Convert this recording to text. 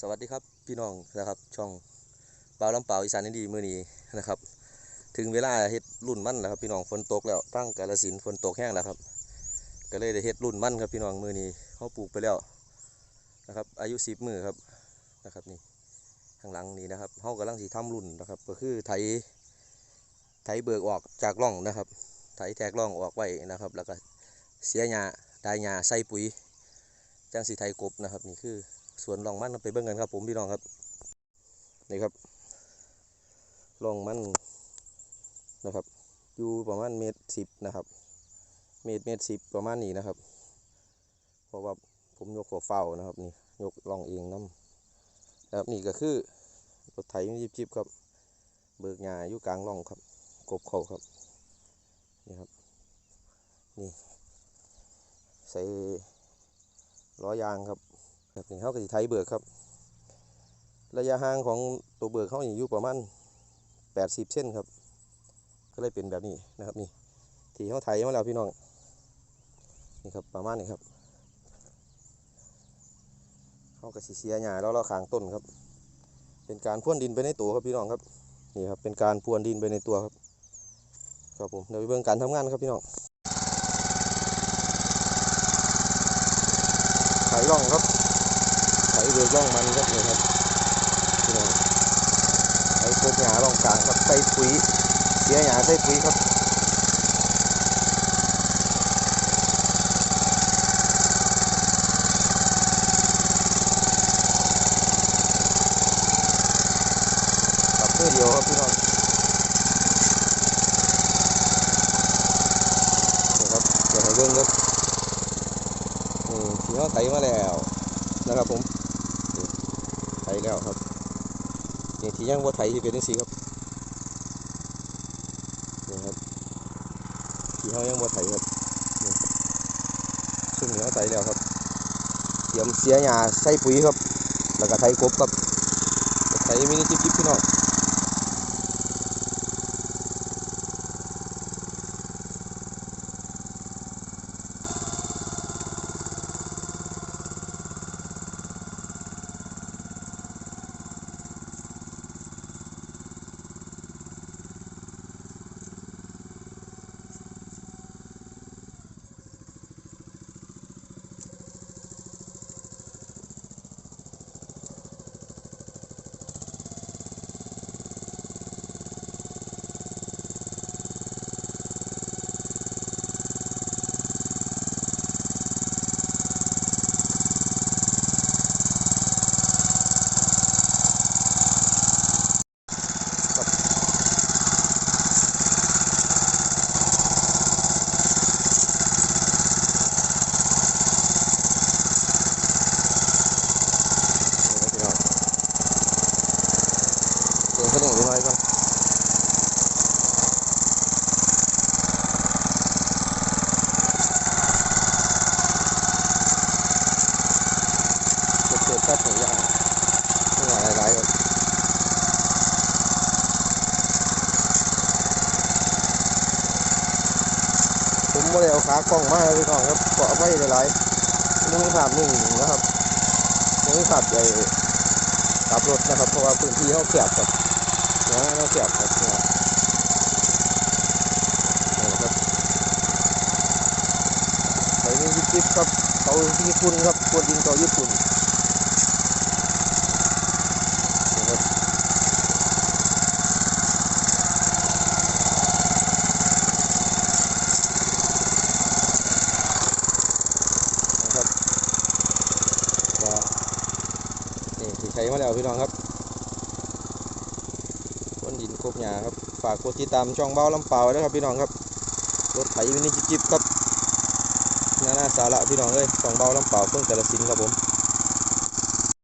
สวัสดีครับพี่น้องนะครับช่องเปล่าลำเปล่าอีสานนิดีมือนี้นะครับ ถึงเวลาเฮ็ดรุ่นมั่นแล้วครับพี่น้องฝนตกแล้วตั้งกาลสินฝนตกแห้งแล้วครับ ก็เลยได้เฮ็ดรุ่นมั่นครับพี่น้องมือนี้เขาปลูกไปแล้วนะครับ อายุสิบมือครับนะครับนี่ข้างหลังนี้นะครับเขากำลังสีทำรุ่นนะครับ ก็คือไถไถเบิกออกจากร่องนะครับไถแทกร่องออกไว้นะครับ แล้วก็เสียหญ้าได้หญ้าใส่ปุ๋ยจังสีไถกบนะครับนี่คือ สวนลองมันไปเบิ่งกันครับ ผมพี่น้องครับนี่ครับลองมันนะครับอยู่ประมาณเมตรสิบนะครับ เมตรเมตรสิบประมาณนี้นะครับเพราะว่าผมยกหัวเฝ้านะครับนี่ยกลองเองน้ำนะครับนี่ก็คือรถไถยิบจิบครับ เบิกหญ้าอยู่กลางร่องครับ กบเขาครับนี่ครับนี่ใส่ล้อยางครับ แบบนี้เขาก็สิไทยเบิกครับ ระยะห่างของตัวเบิกเขาอยู่ประมาณ80เส้นครับ ก็เลยเป็นแบบนี้นะครับนี่ที่เขาไทยมาแล้วพี่น้องนี่ครับประมาณนี้ครับเขาก็สิเสียหญ้าแล้วเราขางต้นครับ เป็นการพ่วนดินไปในตัวครับพี่น้องครับนี่ครับเป็นการพรวนดินไปในตัวครับครับผมเดี๋ยวไปเบิ่งการทำงานครับพี่น้องไถร่องครับ รือร่องมันครับนี่ครับพี่น้องไถโคกหญ้าร่องกลางครับใส่ปุ๋ยเสียหญ้าใส่ปุ๋ยครับกับเพื่อเดียวครับพี่น้องนี่ครับเดี๋ยวให้เบิ่งครับนี่ที่เขาไถมาแล้วนะครับผม แล้วครับนี่ที่ยังว่าไถที่เป็นจังซี่ครับนี่ครับที่เขายังว่าไถครับนี่ซุ่มเหนือไถแล้วครับเตรียมเสียหญ้าใส่ปุ๋ยครับ แล้วก็ไถครบครับไถมินิจิบจิบพี่น้องนี่ครับพี่น้องเสียงเขาหนึ่งน้อยก่อน เก็บเมื่อย่าไม่หลายหลายๆครับผมไม่ได้เอาขากล้องมาเลยพี่น้องครับเกาะไว้หลายๆนี่มีภาพนิ่งนะครับยังภาพใหญ่ขับรถนะครับ เพราะว่าพื้นที่เขาแคบครับนะเขาแคบครับเนี่ยนะครับไปนี่ยิบยิบครับเขาญี่ปุ่นครับคนดินเขาญี่ปุ่นครับนะครับก็ ไข่มาแล้วพี่น้องครับคนดินครบหยาครับ ฝากกดติดตามช่องเบ้าลำเปล่าด้วยครับพี่น้องครับ รถไถมินิจิบจิบครับนานาสาระพี่น้องเอ้ยช่องเบ้าลำเปล่าเพิ่งแต่ละสินครับผม